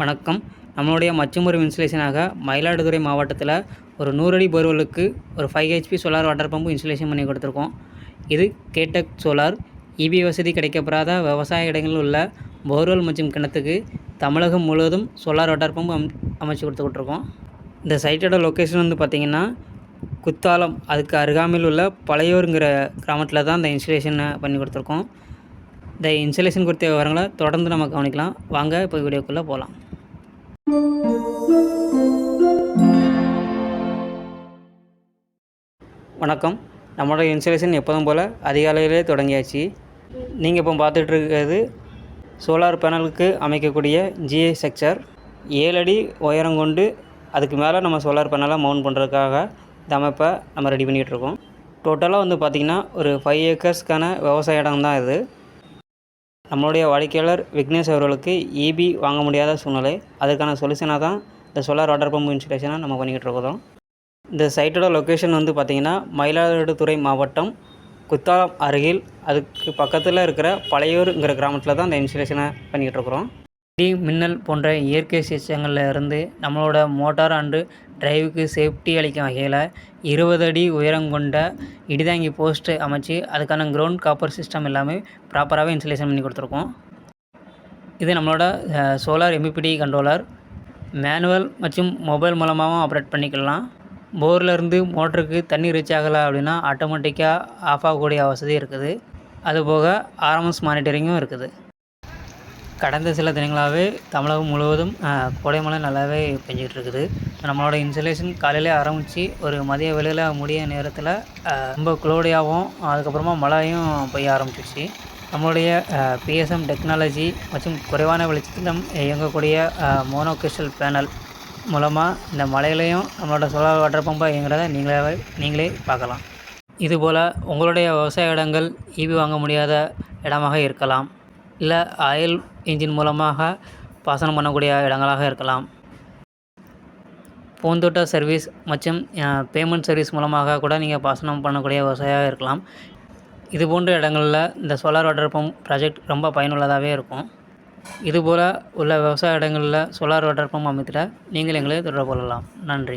வணக்கம். நம்மளுடைய மச்சுமுறை இன்சுலேஷனாக மயிலாடுதுறை மாவட்டத்தில் ஒரு நூறு அடி போர்வெலுக்கு ஒரு five HP solar water pump insulation பண்ணி கொடுத்துருக்கோம். இது கேடெக் சோலார் இபி வசதி கிடைக்கப்படாத விவசாய இடங்களில் உள்ள போர்வெல் மற்றும் கிணத்துக்கு தமிழகம் முழுவதும் சோலார் வாட்டர் பம்பு அம் அமைச்சு கொடுத்துக்கிட்ருக்கோம் இந்த சைட்டோட லொக்கேஷன் வந்து பார்த்திங்கன்னா குத்தாலம் அதுக்கு அருகாமையில் உள்ள பழையோருங்கிற கிராமத்தில் தான் இந்த இன்சுலேஷனை பண்ணி கொடுத்துருக்கோம். இந்த இன்சுலேஷன் குறித்த விவரங்களை தொடர்ந்து நம்ம கவனிக்கலாம். வாங்க இப்போ வீடியோக்குள்ளே போகலாம் வணக்கம். நம்மளோட இன்சுலேஷன் எப்போதும் போல் அதிகாலையிலே தொடங்கியாச்சு. நீங்கள் இப்போ பார்த்துட்டு இருக்கிறது சோலார் பேனலுக்கு அமைக்கக்கூடிய ஜிஏ ஸ்ட்ரக்சர் ஏழு அடி உயரம் கொண்டு அதுக்கு மேலே நம்ம சோலார் பேனலை மவுண்ட் பண்ணுறதுக்காக இந்த அமைப்பை நம்ம ரெடி பண்ணிகிட்டு இருக்கோம் டோட்டலாக வந்து பார்த்திங்கன்னா ஒரு ஃபைவ் ஏக்கர்ஸ்க்கான விவசாய இடம் தான் இது. நம்மளுடைய வாடிக்கையாளர் விக்னேஷ் அவர்களுக்கு இபி வாங்க முடியாத சூழ்நிலை. அதுக்கான சொல்யூஷனாக தான் இந்த சோலார் வாட்டர் பம்பு இன்ஸ்டலேஷனை நம்ம பண்ணிக்கிட்டு இருக்கிறோம் இந்த சைட்டோட லொக்கேஷன் வந்து பார்த்திங்கன்னா மயிலாடுதுறை மாவட்டம் குத்தாலம் அருகில். அதுக்கு பக்கத்தில் இருக்கிற பழையூருங்கிற கிராமத்தில் தான் இந்த இன்ஸ்டலேஷனை பண்ணிக்கிட்டு இருக்கிறோம் இடி மின்னல் போன்ற இயற்கை சிஸ்டங்களில் இருந்து நம்மளோட மோட்டார் அண்டு டிரைவுக்கு சேஃப்டி அளிக்கும் வகையில் இருபது அடி உயரம் கொண்ட இடிதாங்கி போஸ்ட்டு அமைச்சு அதுக்கான கிரவுண்ட் காப்பர் சிஸ்டம் எல்லாமே ப்ராப்பராகவே இன்சுலேஷன் பண்ணி கொடுத்துருக்கோம். இது நம்மளோட சோலார் எம்பிபிடி கண்ட்ரோலர் மேனுவல் மற்றும் மொபைல் மூலமாகவும் ஆப்ரேட் பண்ணிக்கலாம். போர்லேருந்து மோட்டருக்கு தண்ணி ரீச் ஆகலை அப்படின்னா ஆட்டோமேட்டிக்காக ஆஃப் ஆகக்கூடிய வசதி இருக்குது. அதுபோக ஆர்எம்எஸ் மானிட்டரிங்கும் இருக்குது. கடந்த சில தினங்களாகவே தமிழகம் முழுவதும் கோடை மழை நல்லாவே பெஞ்சிகிட்ருக்குது இருக்குது நம்மளோட இன்சுலேஷன் காலையிலே ஆரம்பித்து ஒரு மதிய வெளியில் முடிய நேரத்தில் ரொம்ப குளோடியாகவும் அதுக்கப்புறமா மழையும் பெய்ய ஆரம்பிச்சிச்சு. நம்மளுடைய பிஎஸ்எம் டெக்னாலஜி மற்றும் குறைவான வெளிச்சத்தில் இயங்கக்கூடிய மோனோ கிறிஸ்டல் பேனல் மூலமாக இந்த மலையிலையும் நம்மளோட சோலார் வாட்டர் பம்பை இயங்குறத நீங்களே நீங்களே பார்க்கலாம். இதுபோல் உங்களுடைய விவசாய இடங்கள் ஈபி வாங்க முடியாத இடமாக இருக்கலாம். இல்லை ஆயில் இன்ஜின் மூலமாக பாசனம் பண்ணக்கூடிய இடங்களாக இருக்கலாம். பூந்தோட்ட சர்வீஸ் மற்றும் பேமெண்ட் சர்வீஸ் மூலமாக கூட நீங்கள் பாசனம் பண்ணக்கூடிய விவசாயியாக இருக்கலாம். இது போன்ற இடங்களில் இந்த சோலார் வாட்டர் பம்ப் ப்ராஜெக்ட் ரொம்ப பயனுள்ளதாகவே இருக்கும். இதுபோல் உள்ள விவசாய இடங்களில் சோலார் வாட்டர் பம்ப் அமைத்திட நீங்கள் எங்களை தொடர்பு கொள்ளலாம். நன்றி.